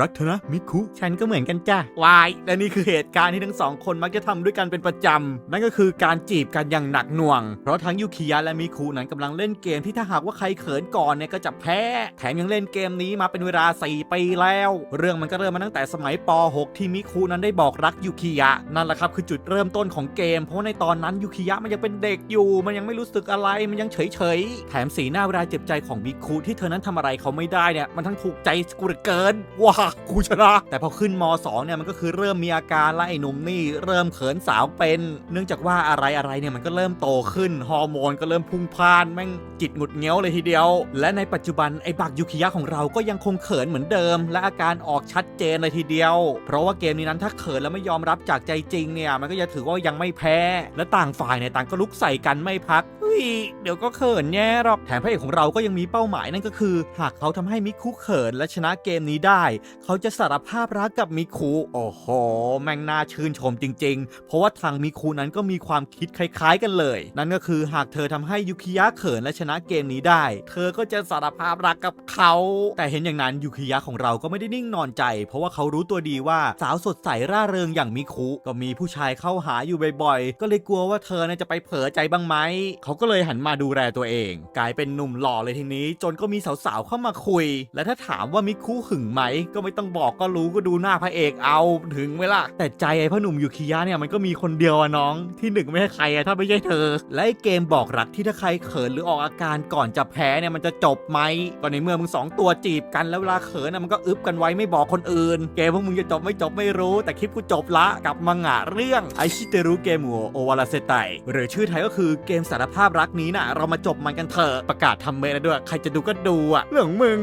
รักเธอนะมิคุ ฉันก็เหมือนกันจ้ะวาย และนี่คือเหตุการณ์ที่ทั้งสองคนมักจะทำด้วยกันเป็นประจำ นั่นก็คือการจีบกันอย่างหนักหน่วง เพราะทั้งยูคิยะและมิคุนั้นกำลังเล่นเกมที่ถ้าหากว่าใครเขินก่อนเนี่ยก็จะแพ้ แถมยังเล่นเกมนี้มาเป็นเวลา 4 ปีแล้ว เรื่องมันก็เริ่มมาตั้งแต่สมัยป .6 ที่มิคุนั้นได้บอกรักยูคิยะ นั่นแหละครับคือจุดเริ่มต้นของเกม เพราะว่าในตอนนั้นยูคิยะมันยังเป็นเด็กอยู่ มันยังไม่รู้สึกอะไร มันยังเฉยเฉยๆแถมสีหน้าเวลาเจ็บใจของมิคุที่เธอนั้นทำอะไรเขาไม่ได้เนี่ย มันทั้งถูกใจกูเหลือเกินว้ากูชนะ แต่พอขึ้นม 2 เนี่ยมันก็คือเริ่มมีอาการไล่หนุ่มนี่เริ่มเขินสาวเป็น เนื่องจากว่าอะไรอะไรเนี่ยมันก็เริ่มโตขึ้นฮอร์โมนก็เริ่มพุ่งพล่านแม่งจิตหงุดเงี้ยวเลยทีเดียว และในปัจจุบันไอ้บักยูคิยะของเราก็ยังคงเขินเหมือนเดิม และอาการออกชัดเจนเลยทีเดียว เพราะว่าเกมนี้นั้นถ้าเขินแล้วไม่ยอมรับจากใจจริงเนี่ยมันก็จะถือว่ายังไม่แพ้ และต่างฝ่ายเนี่ยต่างก็ลุกใส่กันไม่พักเฮ้ยเดี๋ยวก็เขินแย่หรอกแถมพระเอกของเราก็ยังมีเป้าหมายนั่นก็คือ หากเขาทำให้มิคุเขินและชนะเกมนี้ได้เขาจะสารภาพรักกับมิคุโอ้โห แม่งน่าชื่นชมจริง ๆ เพราะว่าทางมิคุนั้นก็มีความคิดคล้าย ๆ กันเลย นั่นก็คือหากเธอทำให้ยุคิยะเขินและชนะเกมนี้ได้ เธอก็จะสารภาพรักกับเขา แต่เห็นอย่างนั้นยุคิยะของเราก็ไม่ได้นิ่งนอนใจ เพราะว่าเขารู้ตัวดีว่าสาวสดใสร่าเริงอย่างมิคุก็มีผู้ชายเข้าหาอยู่บ่อยๆ ก็เลยกลัวว่าเธอจะไปเผลอใจบ้างไหม เขาก็เลยหันมาดูแลตัวเอง กลายเป็นหนุ่มหล่อเลยทีนี้ จนก็มีสาวๆเข้ามาคุย และถ้าถามว่ามิคุหึงไหมก็ไม่ต้องบอกก็รู้ก็ดูหน้าพระเอกเอาถึงเวลาแต่ใจไอ้พ่อหนุ่มยูคิยะเนี่ยมันก็มีคนเดียวอะน้องที่หนึ่งไม่ใช่ใครอะถ้าไม่ใช่เธอ และไอ้เกมบอกรักที่ถ้าใครเขินหรือออกอาการก่อนจะแพ้เนี่ยมันจะจบไหมก็ในเมื่อมึงสองตัวจีบกันแล้วเวลาเขินอะมันก็อึบกันไว้ไม่บอกคนอื่น เกมพวกมึงจะจบไม่จบไม่รู้ แต่คลิปกูจบละกับมังงะเรื่องไอชิเตรุเกมัวโอวาราเซไตหรือชื่อไทยก็คือเกมสารภาพรักนี้น่ะ เรามาจบมันกันเถอะประกาศทำเมนแล้วด้วย ใครจะดูก็ดูอะเรื่องมึง